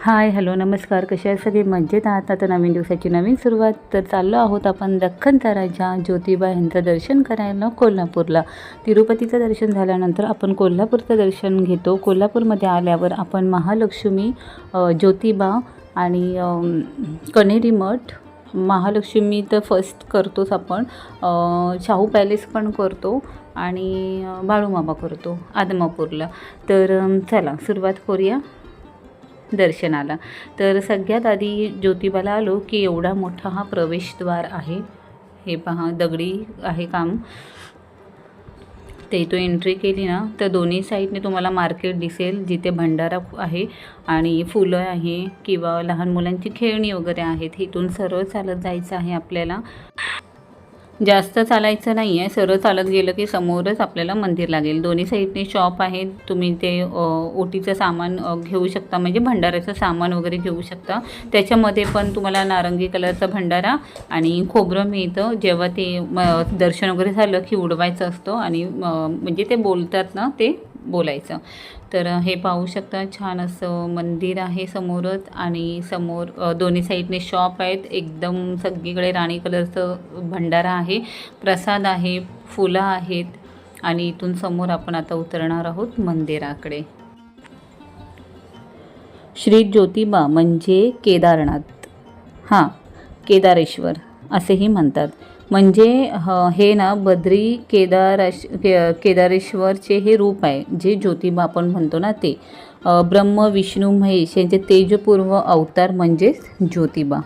Hi hello नमस्कार. कसे आहे सगळे? मजेत आहात? आता नवीन दिवसाची नवीन सुरुवात तर चाललो आहोत आपण दख्खनचा राजा ज्योतिबा यांचं दर्शन करायला कोल्हापूरला. तिरुपतीचं दर्शन झाल्यानंतर आपण कोल्हापूरचं दर्शन घेतो. कोल्हापूरमध्ये आल्यावर आपण महालक्ष्मी ज्योतिबा आणि अम, मठ महालक्ष्मी तर फर्स्ट करतोच आपण. शाहू पॅलेस पण करतो आणि बाळूमामा करतो आदमापूरला. तर चला सुरुवात करूया. दर्शनाला तर सगळ्यात आधी ज्योतिबाला आलो की एवढा मोठा हा प्रवेशद्वार आहे. हे पहा दगडी आहे काम. ते तो एंट्री केली ना तर दोन्ही साईडने तुम्हाला मार्केट दिसेल जिथे भंडारा आहे आणि फुलं आहे किंवा लहान मुलांची खेळणी वगैरे आहेत. इथून सरळ चालत जायचं आहे आपल्याला. जास्त चालायचं नाही आहे सरळ चालत गेलं की समोरच आपल्याला मंदिर लागेल. दोन्ही साईडने शॉप आहे. तुम्ही ते ओटीचं सामान घेऊ शकता. म्हणजे भंडाऱ्याचं सामान वगैरे घेऊ शकता. त्याच्यामध्ये पण तुम्हाला नारंगी कलरचा भंडारा आणि खोबरं मिळतं. जेव्हा ते दर्शन वगैरे झालं की उडवायचं असतं आणि म्हणजे ते बोलतात ना ते बोलायचं. तर हे पाहू शकता छान असं मंदिर आहे समोरच आणि समोर दोन्ही साईडने शॉप आहेत. एकदम सगळीकडे राणी कलरचं भंडारा आहे. प्रसाद आहे फुलं आहेत आणि इथून समोर आपण आता उतरणार आहोत मंदिराकडे. श्री ज्योतिबा म्हणजे केदारनाथ. हां केदारेश्वर. असेही म्हणतात. म्हणजे हे ना बद्री केदारश के केदारेश्वरचे हे रूप आहे जे ज्योतिबा आपण म्हणतो ना ते. ब्रह्म विष्णू महेश यांचे तेजपूर्व अवतार म्हणजेच ज्योतिबा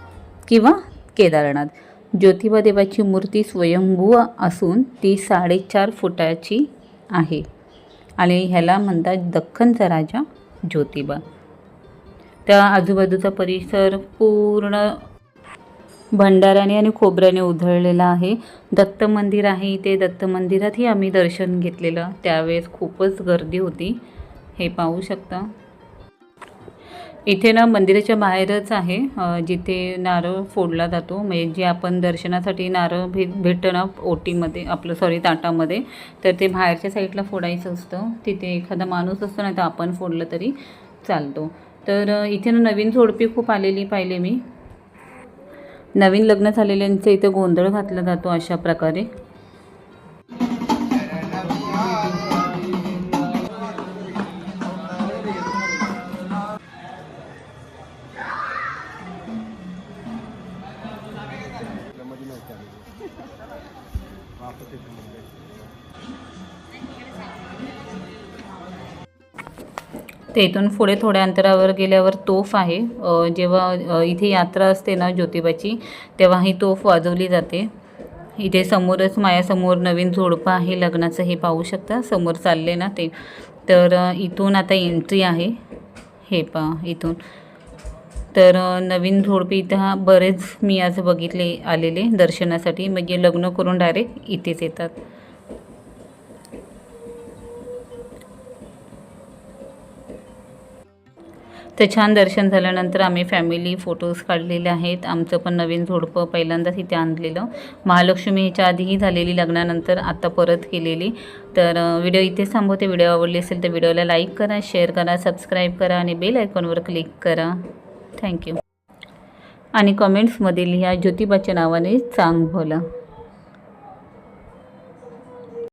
किंवा केदारनाथ. ज्योतिबा देवाची मूर्ती स्वयंभू असून ती साडेचार फुटाची आहे. आणि ह्याला म्हणतात दख्खनचा राजा ज्योतिबा. त्या आजूबाजूचा परिसर पूर्ण भंडाराने आणि खोबऱ्याने उधळलेला आहे. दत्त मंदिर आहे इथे. दत्त मंदिरातही आम्ही दर्शन घेतलेलं. त्यावेळेस खूपच गर्दी होती. हे पाहू शकता. इथे ना मंदिराच्या बाहेरच आहे. जिथे नारळ फोडला जातो. म्हणजे जे आपण दर्शनासाठी नारळ भेट भेटतं ना ओटीमध्ये आपलं सॉरी ताटामध्ये तर ते बाहेरच्या साईडला फोडायचं असतं. तिथे एखादा माणूस असतो नाही तर आपण फोडलं तरी चालतो. तर इथे ना नवीन झोडपी खूप आलेली पाहिले मी. नवीन लग्न झालेल्यांचं इथं गोंधळ घातला जातो अशा प्रकारे. ते इथून पुढे थोड्या अंतरावर गेल्यावर तोफ आहे. जेव्हा इथे यात्रा असते ना ज्योतिबाची तेव्हा ही तोफ वाजवली जाते. इथे समोरच माझ्यासमोर नवीन झोडपं आहे लग्नाचं हे पाहू शकता. समोर चालले ना ते. तर इथून आता एंट्री आहे. हे पा इथून. तर नवीन झोडपे इथं हा बरेच मी आज बघितले आलेले दर्शनासाठी. म्हणजे लग्न करून डायरेक्ट इथेच येतात. तर छान दर्शन झाल्यानंतर आम्ही फॅमिली फोटोज काढलेले आहेत. आमचं पण नवीन झोडपं पहिल्यांदाच इथे आणलेलं. महालक्ष्मी ह्याच्या आधीही झालेली लग्नानंतर आता परत केलेली. तर व्हिडिओ इथेच थांबवते. व्हिडिओ आवडली असेल तर व्हिडिओला लाईक करा शेअर करा सबस्क्राईब करा आणि बेल आयकॉनवर क्लिक करा. थँक्यू आणि कमेंट्समध्ये लिहा ज्योतिबाच्या नावाने चांग भोला